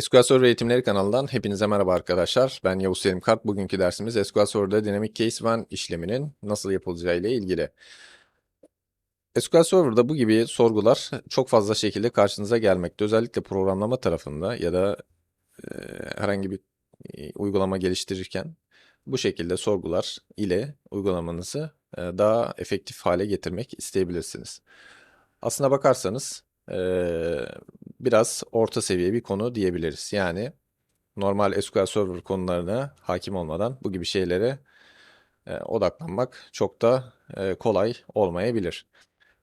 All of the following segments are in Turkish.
SQL Server Eğitimleri kanalından hepinize merhaba arkadaşlar. Ben Yavuz Selim Kart. Bugünkü dersimiz SQL Server'da Dynamic Case When işleminin nasıl yapılacağı ile ilgili. SQL Server'da bu gibi sorgular çok fazla şekilde karşınıza gelmekte. Özellikle programlama tarafında ya da e, herhangi bir e, uygulama geliştirirken bu şekilde sorgular ile uygulamanızı e, daha efektif hale getirmek isteyebilirsiniz. Aslına bakarsanız e, biraz orta seviye bir konu diyebiliriz. Yani normal SQL Server konularına hakim olmadan bu gibi şeylere e, odaklanmak çok da e, kolay olmayabilir.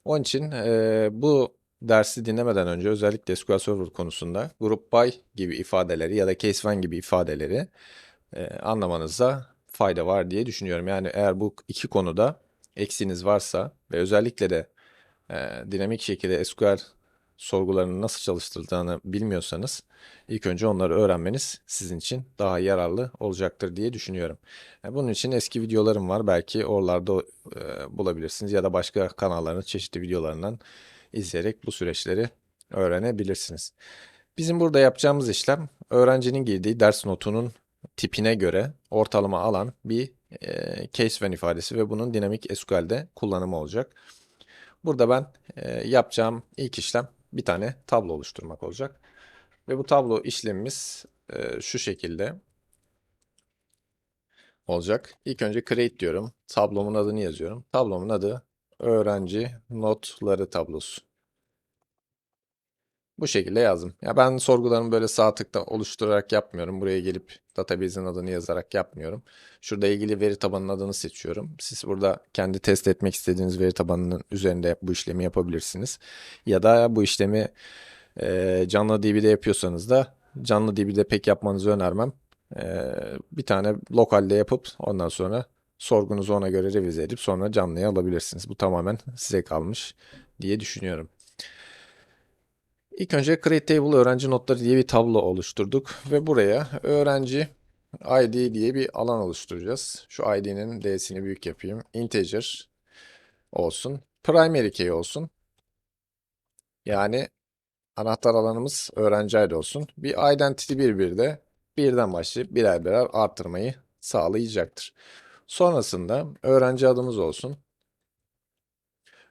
Onun için e, bu dersi dinlemeden önce özellikle SQL Server konusunda group by gibi ifadeleri ya da case when gibi ifadeleri e, anlamanızda fayda var diye düşünüyorum. Yani eğer bu iki konuda eksiğiniz varsa ve özellikle de e, dinamik şekilde SQL sorgularının nasıl çalıştırıldığını bilmiyorsanız ilk önce onları öğrenmeniz sizin için daha yararlı olacaktır diye düşünüyorum. E, bunun için eski videolarım var. Belki oralarda e, bulabilirsiniz ya da başka kanalların çeşitli videolarından izleyerek bu süreçleri öğrenebilirsiniz. Bizim burada yapacağımız işlem öğrencinin girdiği ders notunun tipine göre ortalama alan bir e, case when ifadesi ve bunun dinamik SQL'de kullanımı olacak. Burada ben yapacağım ilk işlem bir tane tablo oluşturmak olacak. Ve bu tablo işlemimiz e, şu şekilde olacak. İlk önce create diyorum. Tablomun adını yazıyorum. Tablomun adı öğrenci notları tablosu. Bu şekilde yazdım. Ya ben sorgularımı böyle sağ tıkta oluşturarak yapmıyorum. Buraya gelip database'in adını yazarak yapmıyorum. Şurada ilgili veri tabanının adını seçiyorum. Siz burada kendi test etmek istediğiniz veri tabanının üzerinde bu işlemi yapabilirsiniz. Ya da bu işlemi e, canlı DB'de yapıyorsanız da canlı DB'de pek yapmanızı önermem. E, bir tane lokalde yapıp ondan sonra sorgunuzu ona göre revize edip sonra canlıya alabilirsiniz. Bu tamamen size kalmış diye düşünüyorum. İlk önce Create Table öğrenci notları diye bir tablo oluşturduk ve buraya öğrenci ID diye bir alan oluşturacağız. Şu ID'nin D'sini büyük yapayım. Integer olsun. Primary key olsun. Yani anahtar alanımız öğrenci ID olsun. Bir identity bir de birden başlayıp birer birer arttırmayı sağlayacaktır. Sonrasında öğrenci adımız olsun.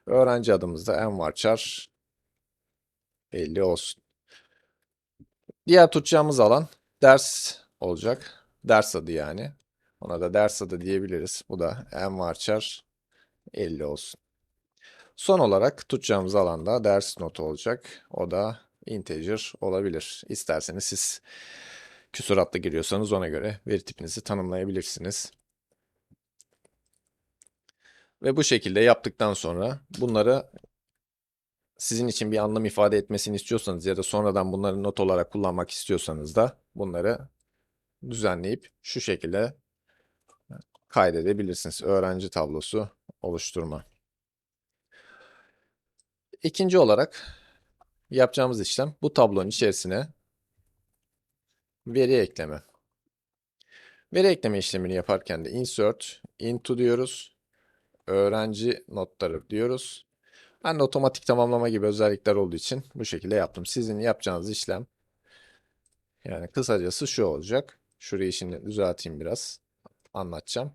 Öğrenci adımızda envarchar 50 olsun. Diğer tutacağımız alan ders olacak. Ders adı yani. Ona da ders adı diyebiliriz. Bu da envarchar 50 olsun. Son olarak tutacağımız alanda ders notu olacak. O da integer olabilir. İsterseniz siz küsuratlı giriyorsanız ona göre veri tipinizi tanımlayabilirsiniz. Ve bu şekilde yaptıktan sonra bunları sizin için bir anlam ifade etmesini istiyorsanız ya da sonradan bunları not olarak kullanmak istiyorsanız da bunları düzenleyip şu şekilde kaydedebilirsiniz. Öğrenci tablosu oluşturma. İkinci olarak yapacağımız işlem bu tablonun içerisine veri ekleme. Veri ekleme işlemini yaparken de insert into diyoruz. Öğrenci notları diyoruz. Ben de otomatik tamamlama gibi özellikler olduğu için bu şekilde yaptım. Sizin yapacağınız işlem yani kısacası şu olacak. Şurayı şimdi düzelteyim biraz. Anlatacağım.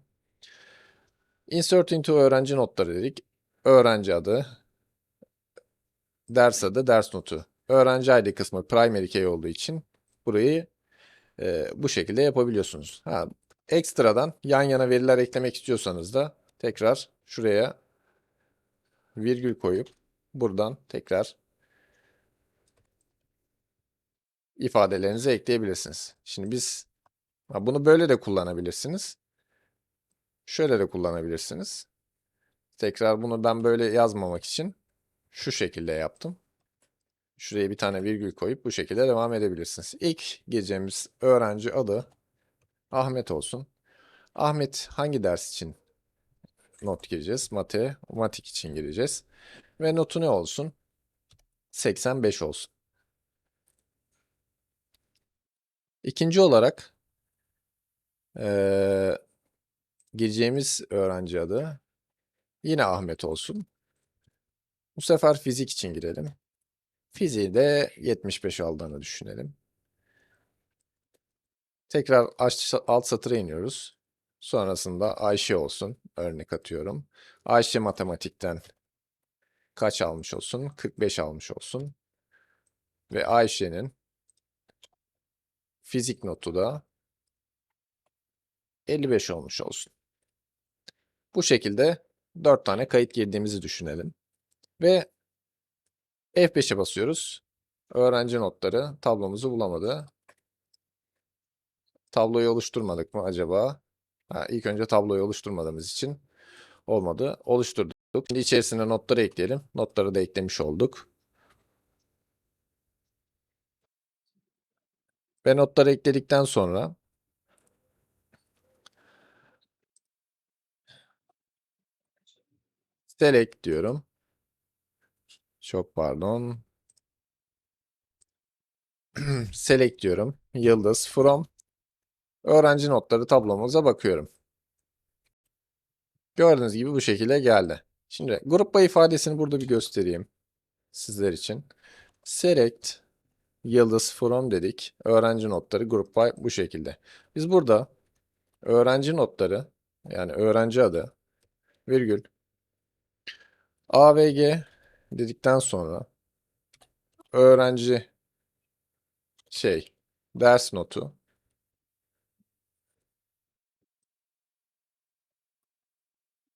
Insert into öğrenci notları dedik. Öğrenci adı, ders adı, ders notu. Öğrenci ID kısmı primary key olduğu için burayı e, bu şekilde yapabiliyorsunuz. Ha, ekstradan yan yana veriler eklemek istiyorsanız da tekrar şuraya virgül koyup buradan tekrar ifadelerinizi ekleyebilirsiniz. Şimdi biz bunu böyle de kullanabilirsiniz. Şöyle de kullanabilirsiniz. Tekrar bunu ben böyle yazmamak için şu şekilde yaptım. Şuraya bir tane virgül koyup bu şekilde devam edebilirsiniz. İlk gireceğimiz öğrenci adı Ahmet olsun. Ahmet hangi ders için not gireceğiz. Matematik için gireceğiz. Ve notu ne olsun? 85 olsun. İkinci olarak ee, gireceğimiz öğrenci adı yine Ahmet olsun. Bu sefer fizik için girelim. Fiziği de 75 aldığını düşünelim. Tekrar alt satıra iniyoruz. Sonrasında Ayşe olsun. Örnek atıyorum. Ayşe matematikten kaç almış olsun? 45 almış olsun. Ve Ayşe'nin fizik notu da 55 olmuş olsun. Bu şekilde 4 tane kayıt girdiğimizi düşünelim. Ve F5'e basıyoruz. Öğrenci notları tablomuzu bulamadı. Tabloyu oluşturmadık mı acaba? Ha, ilk önce tabloyu oluşturmadığımız için olmadı. Oluşturduk. Şimdi içerisine notları ekleyelim. Notları da eklemiş olduk. Ve notları ekledikten sonra select diyorum. Çok pardon. select diyorum. Yıldız from öğrenci notları tablomuza bakıyorum. Gördüğünüz gibi bu şekilde geldi. Şimdi gruppa ifadesini burada bir göstereyim sizler için. Select yıldız from dedik. Öğrenci notları group by bu şekilde. Biz burada öğrenci notları yani öğrenci adı virgül AVG dedikten sonra öğrenci şey ders notu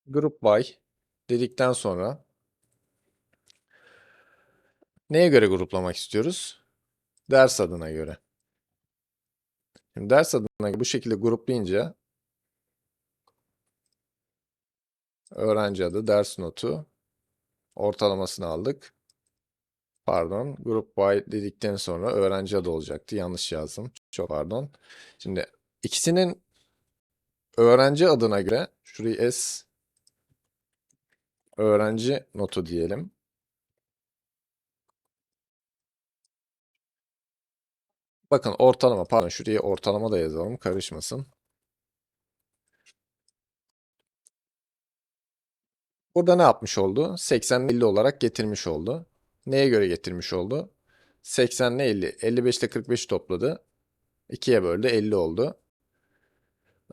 group by dedikten sonra neye göre gruplamak istiyoruz? Ders adına göre. Şimdi ders adına bu şekilde gruplayınca öğrenci adı, ders notu ortalamasını aldık. Pardon, group by dedikten sonra öğrenci adı olacaktı. Yanlış yazdım. Çok pardon. Şimdi ikisinin öğrenci adına göre şurayı S öğrenci notu diyelim. Bakın ortalama, pardon şuraya ortalama da yazalım karışmasın. Burada ne yapmış oldu? 80 50 olarak getirmiş oldu. Neye göre getirmiş oldu? 80 ile 50. 55 ile 45 topladı. 2'ye böldü 50 oldu.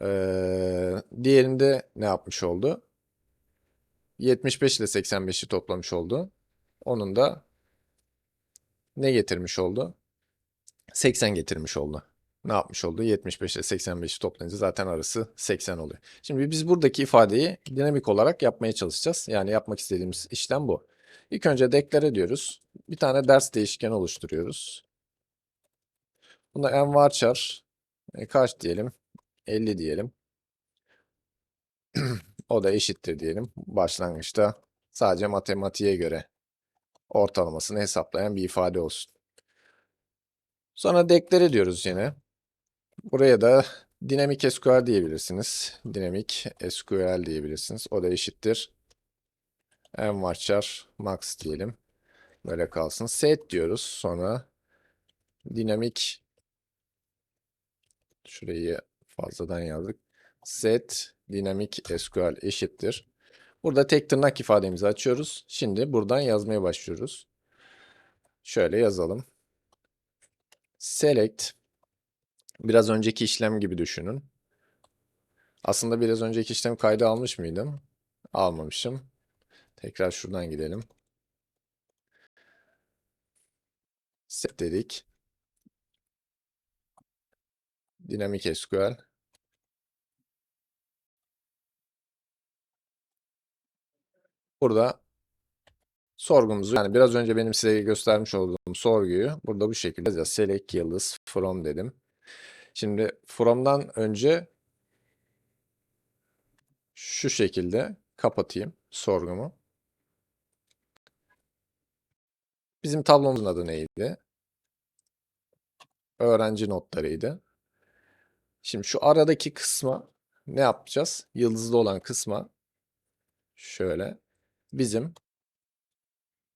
Ee, diğerinde ne yapmış oldu? 75 ile 85'i toplamış oldu. Onun da ne getirmiş oldu? 80 getirmiş oldu. Ne yapmış oldu? 75 ile 85'i toplayınca zaten arası 80 oluyor. Şimdi biz buradaki ifadeyi dinamik olarak yapmaya çalışacağız. Yani yapmak istediğimiz işlem bu. İlk önce deklare diyoruz. Bir tane ders değişkeni oluşturuyoruz. Buna en varchar e, kaç diyelim? 50 diyelim. o da eşittir diyelim. Başlangıçta sadece matematiğe göre ortalamasını hesaplayan bir ifade olsun. Sonra deklare diyoruz yine. Buraya da dinamik SQL diyebilirsiniz. Dinamik SQL diyebilirsiniz. O da eşittir. En varchar max diyelim. Böyle kalsın. Set diyoruz. Sonra dinamik şurayı fazladan yazdık. Set dinamik SQL eşittir. Burada tek tırnak ifademizi açıyoruz. Şimdi buradan yazmaya başlıyoruz. Şöyle yazalım. Select biraz önceki işlem gibi düşünün. Aslında biraz önceki işlem kaydı almış mıydım? Almamışım. Tekrar şuradan gidelim. Set dedik. Dinamik SQL. Burada sorgumuzu yani biraz önce benim size göstermiş olduğum sorguyu burada bu şekilde yazacağız. Select yıldız from dedim. Şimdi from'dan önce şu şekilde kapatayım sorgumu. Bizim tablomuzun adı neydi? Öğrenci notlarıydı. Şimdi şu aradaki kısma ne yapacağız? Yıldızlı olan kısma şöyle bizim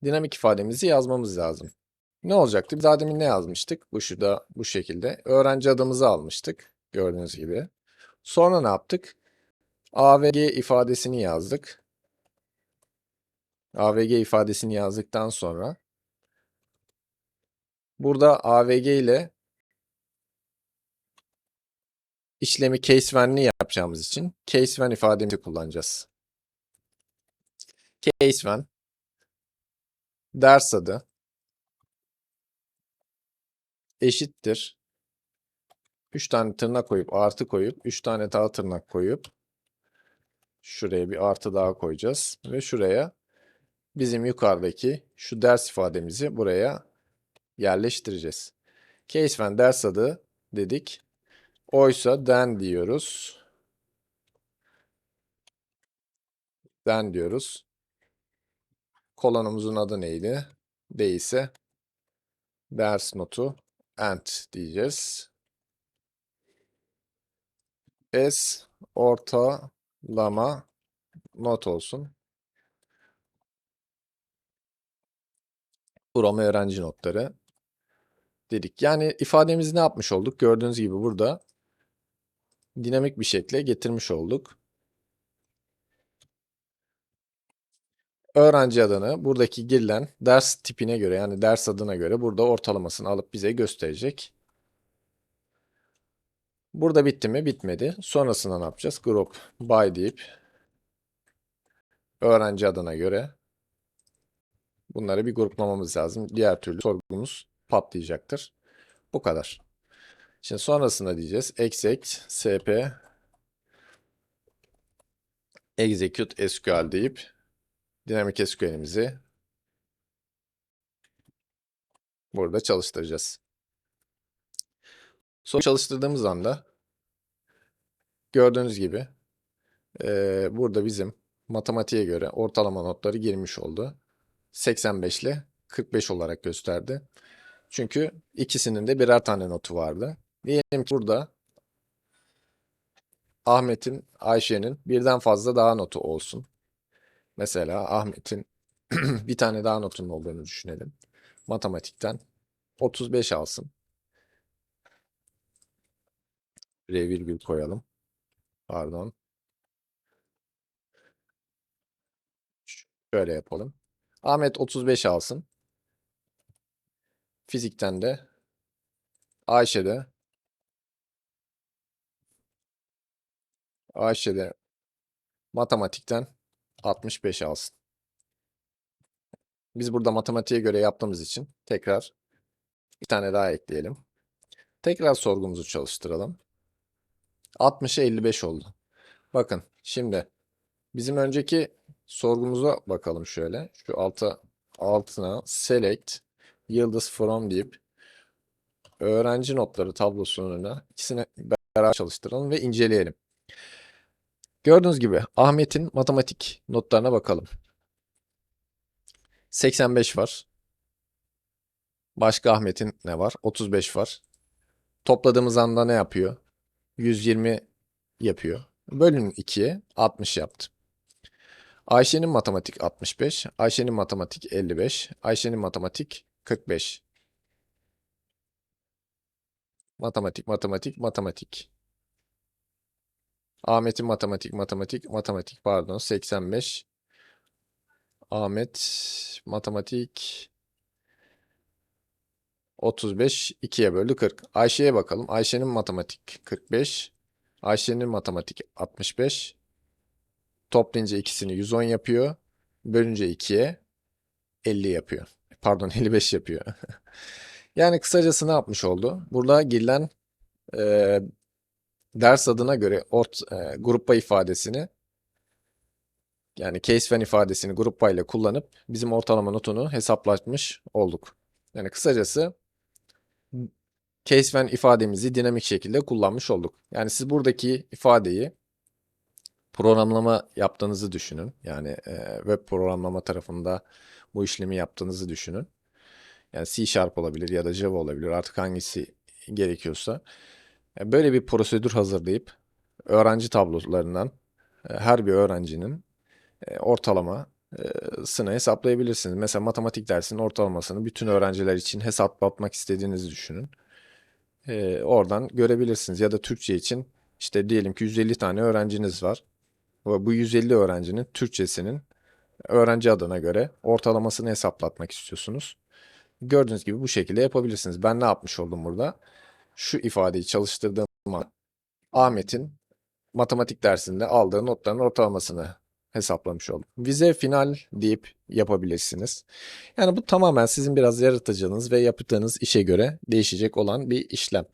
dinamik ifademizi yazmamız lazım. Ne olacaktı? Biz daha ne yazmıştık? Bu şurada bu şekilde. Öğrenci adımızı almıştık. Gördüğünüz gibi. Sonra ne yaptık? AVG ifadesini yazdık. AVG ifadesini yazdıktan sonra burada AVG ile işlemi case when'li yapacağımız için case when ifademizi kullanacağız. Case when ders adı eşittir 3 tane tırnak koyup artı koyup 3 tane daha tırnak koyup şuraya bir artı daha koyacağız ve şuraya bizim yukarıdaki şu ders ifademizi buraya yerleştireceğiz. Case when ders adı dedik. Oysa den diyoruz. Den diyoruz. Kolonumuzun adı neydi? Değilse ders notu end diyeceğiz. S ortalama not olsun. From öğrenci notları dedik. Yani ifademizi ne yapmış olduk? Gördüğünüz gibi burada dinamik bir şekilde getirmiş olduk. Öğrenci adını buradaki girilen ders tipine göre yani ders adına göre burada ortalamasını alıp bize gösterecek. Burada bitti mi? Bitmedi. Sonrasında ne yapacağız? Group by deyip öğrenci adına göre bunları bir gruplamamız lazım. Diğer türlü sorgumuz patlayacaktır. Bu kadar. Şimdi sonrasında diyeceğiz exec sp execute SQL deyip dinamik SQL'imizi burada çalıştıracağız. Sonra çalıştırdığımız anda gördüğünüz gibi eee, burada bizim matematiğe göre ortalama notları girmiş oldu. 85 ile 45 olarak gösterdi. Çünkü ikisinin de birer tane notu vardı. Diyelim ki burada Ahmet'in, Ayşe'nin birden fazla daha notu olsun. Mesela Ahmet'in bir tane daha notunun olduğunu düşünelim. Matematikten 35 alsın. Buraya virgül koyalım. Pardon. Şöyle yapalım. Ahmet 35 alsın. Fizikten de Ayşe de Ayşe de matematikten 65 alsın. Biz burada matematiğe göre yaptığımız için tekrar bir tane daha ekleyelim. Tekrar sorgumuzu çalıştıralım. 60'a 55 oldu. Bakın şimdi bizim önceki sorgumuza bakalım şöyle. Şu alta altına select yıldız from deyip öğrenci notları tablosunun ikisini beraber çalıştıralım ve inceleyelim. Gördüğünüz gibi Ahmet'in matematik notlarına bakalım. 85 var. Başka Ahmet'in ne var? 35 var. Topladığımız anda ne yapıyor? 120 yapıyor. Bölün 2'ye 60 yaptı. Ayşe'nin matematik 65, Ayşe'nin matematik 55, Ayşe'nin matematik 45. Matematik, matematik, matematik. Ahmet'in matematik, matematik, matematik pardon 85. Ahmet matematik 35 2'ye böldü 40. Ayşe'ye bakalım. Ayşe'nin matematik 45. Ayşe'nin matematik 65. Toplayınca ikisini 110 yapıyor. Bölünce 2'ye 50 yapıyor. Pardon 55 yapıyor. yani kısacası ne yapmış oldu? Burada girilen e, ders adına göre ort, e, gruppa ifadesini yani case when ifadesini gruppa ile kullanıp bizim ortalama notunu hesaplatmış olduk. Yani kısacası case when ifademizi dinamik şekilde kullanmış olduk. Yani siz buradaki ifadeyi programlama yaptığınızı düşünün. Yani e, web programlama tarafında bu işlemi yaptığınızı düşünün. Yani C Sharp olabilir ya da Java olabilir artık hangisi gerekiyorsa. E, böyle bir prosedür hazırlayıp öğrenci tablolarından e, her bir öğrencinin e, ortalamasını hesaplayabilirsiniz. Mesela matematik dersinin ortalamasını bütün öğrenciler için hesaplatmak istediğinizi düşünün. E, oradan görebilirsiniz. Ya da Türkçe için işte diyelim ki 150 tane öğrenciniz var. Ve bu 150 öğrencinin Türkçesinin öğrenci adına göre ortalamasını hesaplatmak istiyorsunuz. Gördüğünüz gibi bu şekilde yapabilirsiniz. Ben ne yapmış oldum burada? Şu ifadeyi çalıştırdığım zaman Ahmet'in matematik dersinde aldığı notların ortalamasını hesaplamış oldum. Vize final deyip yapabilirsiniz. Yani bu tamamen sizin biraz yaratıcınız ve yaptığınız işe göre değişecek olan bir işlem.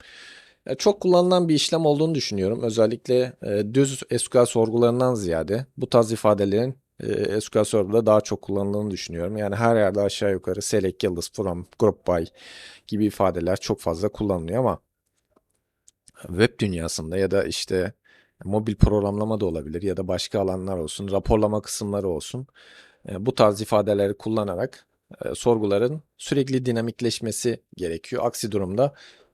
Çok kullanılan bir işlem olduğunu düşünüyorum. Özellikle e, düz SQL sorgularından ziyade bu tarz ifadelerin e, SQL Server'da daha çok kullanıldığını düşünüyorum. Yani her yerde aşağı yukarı select yıldız, from, group by gibi ifadeler çok fazla kullanılıyor ama web dünyasında ya da işte mobil programlama da olabilir ya da başka alanlar olsun, raporlama kısımları olsun. Bu tarz ifadeleri kullanarak sorguların sürekli dinamikleşmesi gerekiyor. Aksi durumda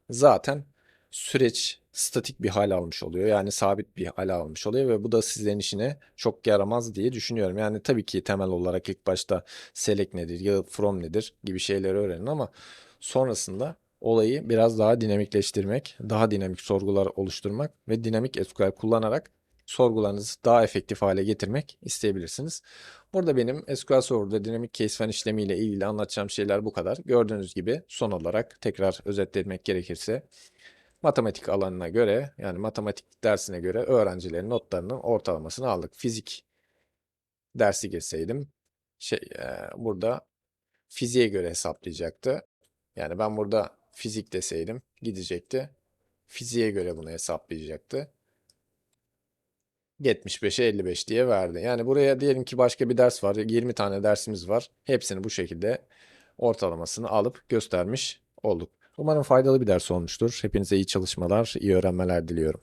zaten süreç statik bir hal almış oluyor. Yani sabit bir hal almış oluyor ve bu da sizlerin işine çok yaramaz diye düşünüyorum. Yani tabii ki temel olarak ilk başta select nedir ya from nedir gibi şeyleri öğrenin ama sonrasında olayı biraz daha dinamikleştirmek, daha dinamik sorgular oluşturmak ve dinamik SQL kullanarak sorgularınızı daha efektif hale getirmek isteyebilirsiniz. Burada benim SQL Server'da dinamik case fen işlemiyle ilgili anlatacağım şeyler bu kadar. Gördüğünüz gibi son olarak tekrar özetlemek gerekirse matematik alanına göre yani matematik dersine göre öğrencilerin notlarının ortalamasını aldık. Fizik dersi geçseydim şey e, burada fiziğe göre hesaplayacaktı. Yani ben burada fizik deseydim gidecekti. Fiziğe göre bunu hesaplayacaktı. 75'e 55 diye verdi. Yani buraya diyelim ki başka bir ders var. 20 tane dersimiz var. Hepsini bu şekilde ortalamasını alıp göstermiş olduk. Umarım faydalı bir ders olmuştur. Hepinize iyi çalışmalar, iyi öğrenmeler diliyorum.